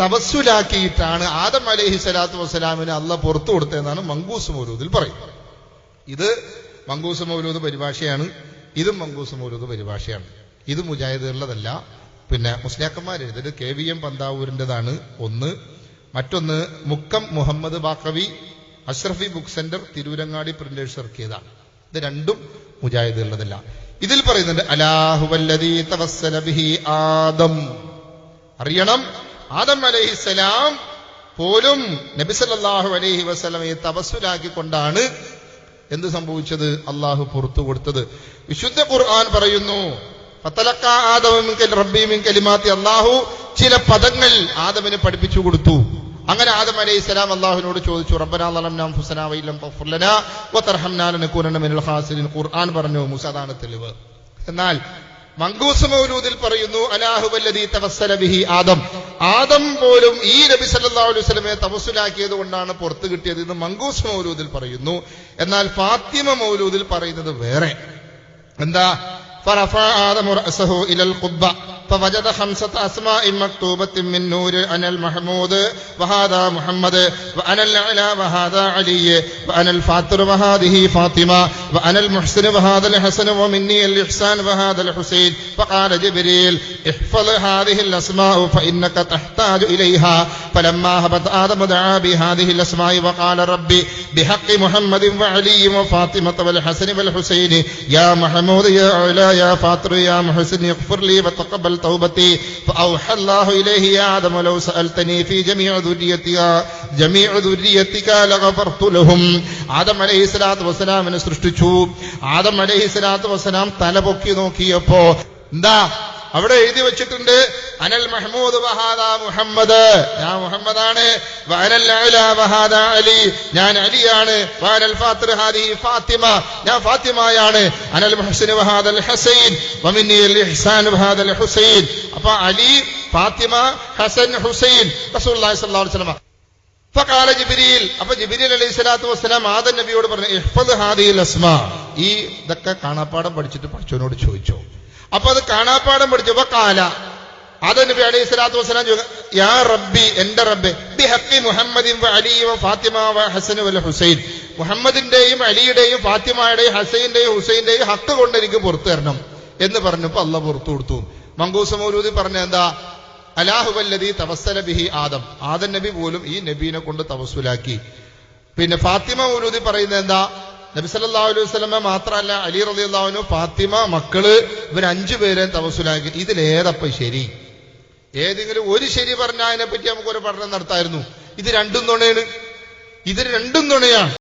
തവസ്സുലാക്കിയിട്ടാണ് ആദം അലഹി സ്വലാത്തു വസ്സലാമിന് അല്ല പുറത്തു കൊടുത്തതെന്നാണ് മങ്കൂസ് മൗലൂദിൽ പറയുന്നത്. ഇത് മങ്കൂസ് മൗലൂദ് പരിഭാഷയാണ് ഇതും മങ്കൂസ് മൗലൂദ് പരിഭാഷയാണ്. ഇത് മുജാഹിദുള്ളതല്ല പിന്നെ മുസ്ലിയാക്കന്മാർ എഴുതിയത് കെ വി എം പന്താവൂരിന്റെതാണ് ഒന്ന്. മറ്റൊന്ന് Mukkam Muhammad Baqavi Ashrafi book centre Tirurangadi printers ഇറക്കിയതാണ്. ഇത് രണ്ടും മുജാഹിദുള്ളതല്ല ഇതിൽ പറയുന്നുണ്ട് അലാഹുവല്ലദീ തവസ്സല ബിഹി ആദം. അറിയണം ആദം അലൈഹിസ്സലാം പോലും നബിസലല്ലാഹു അലൈഹി വസ്ലമയെ തപസ്സുലാക്കിക്കൊണ്ടാണ് എന്ത് സംഭവിച്ചത്? അള്ളാഹു പുറത്തു കൊടുത്തത്. വിശുദ്ധ ഖുർആൻ പറയുന്നു അള്ളാഹു ചില പദങ്ങൾ ആദമിന് പഠിപ്പിച്ചു കൊടുത്തു. അങ്ങനെ ആദം അലൈഹി സ്വലാം അള്ളാഹുവിനോട് ചോദിച്ചു ഖുർആൻ പറഞ്ഞു മുസാദാണ് തെളിവ്. എന്നാൽ മങ്കൂസ് മൗലൂദിൽ പറയുന്നു അലാഹുബല്ലി തവസ്സല ബിഹി ആദം. ആദം പോലും ഈ നബി സല്ലല്ലാഹു അലൈഹി വസല്ലമയെ തവസ്സുലാക്കിയത് കൊണ്ടാണ് പുറത്തു കിട്ടിയത് എന്ന് മങ്കൂസ് മൗലൂദിൽ പറയുന്നു എന്നാൽ ഫാത്തിമ മൗലൂദിൽ പറയുന്നത് വേറെ എന്താ فرفع آدم رأسه إلى القبة فوجد خمسة أسماء مكتوبة من نور أنا المحمود وهذا محمد وأنا الأعلى وهذا علي وأنا الفاتر وهذه فاطمة وأنا المحسن وهذا الحسن ومني الإحسان وهذا الحسين فقال جبريل احفظ هذه الأسماء فإنك تحتاج إليها فلما هبط آدم دعا بهذه الأسماء وقال ربي بحق محمد وعلي وفاطمة والحسن والحسين يا محمود يا علا يا فاطر يا محسن اغفر لي وتقبل توبتي فأوحى الله إليه يا آدم لو سألتني في جميع ذريتك جميع ذريتك لغفرت لهم ആദം അലൈഹി സ്വലാത്തു വസ്സലാമിനെ സൃഷ്ടിച്ചു ആദം അലൈഹി സ്വലാത്തു വസ്സലാം തല പൊക്കി നോക്കിയപ്പോ എന്താ അവിടെ എഴുതി വെച്ചിട്ടുണ്ട് അനൽ മഹ്മൂദ് വഹാദ മുഹമ്മദ്. ഞാൻ മുഹമ്മദാണ്. വാനൽ വഹാദ അലി. ഞാൻ അലിയാണ്. വാനൽ ഫാത്തിർ ഹാദി ഫാത്തിമ. ഞാൻ ഫാത്തിമയാണ്. അനൽ മഹസിൻ വഹാദൽ ഹസൈൻ. വമിന്നി അൽ ഇഹ്സാൻ വഹാദൽ ഹുസൈൻ. അപ്പൊ അലി ഫാത്തിമ ഹസൻ ഹുസൈൻ റസൂലുള്ളാഹി സ്വല്ലല്ലാഹു അലൈഹി വസല്ലം. ഫഖാല ജിബ്രീൽ. അപ്പൊ ജിബ്രീൽ അലൈഹി സ്വലാത്തു വസ്സലാം ആദൻ നബിയോട് പറഞ്ഞു ഇഹ്ഫദ് ഹാദിൽ അസ്മ. ഈ ഇതൊക്കെ കാണാപ്പാടം പഠിച്ചിട്ട് പഠിച്ചവനോട് ചോദിച്ചു. അപ്പൊ അത് കാണാപ്പാടം പഠിച്ചു. കാല. അത് നബി അലൈഹി സ്വലാത്തു വസ്സലാം യാ റബ്ബി എന്റെ റബ്ബെ ബി മുഹമ്മദിൻ വ അലി വ ഫാത്തിമ വ ഹസൻ വൽ ഹുസൈൻ. മുഹമ്മദിന്റെയും അലിയുടെയും ഫാത്തിമയുടെയും ഹസൈന്റെയും ഹുസൈന്റെയും ഹക്ക് കൊണ്ട് എനിക്ക് പുറത്തു തരണം എന്ന് പറഞ്ഞപ്പോ അല്ല പുറത്തു കൊടുത്തു. മങ്കൂസ് മൗലൂദി പറഞ്ഞ എന്താ? അലാഹുവല്ലദീ തവസ്സല ബിഹി ആദം. ആദം നബി പോലും ഈ നബീനെ കൊണ്ട് തവസ്സുലാക്കി. പിന്നെ ഫാത്തിമ മൗലൂദി പറയുന്നത് എന്താ? നബി സല്ലല്ലാഹു അലൈഹി വസല്ലമ മാത്രമല്ല അലി റലി അള്ളാഹുനു ഫാത്തിമ മക്കൾ ഇവർ അഞ്ചു പേരെയും തവസ്സുലാക്കി. ഇതിലേതപ്പ ശരി? ഏതെങ്കിലും ഒരു ശരി പറഞ്ഞാൽ അതിനെപ്പറ്റി നമുക്കൊരു പഠനം നടത്തായിരുന്നു. ഇത് രണ്ടും തുണയാണ് ഇത് രണ്ടും നുണയാണ്.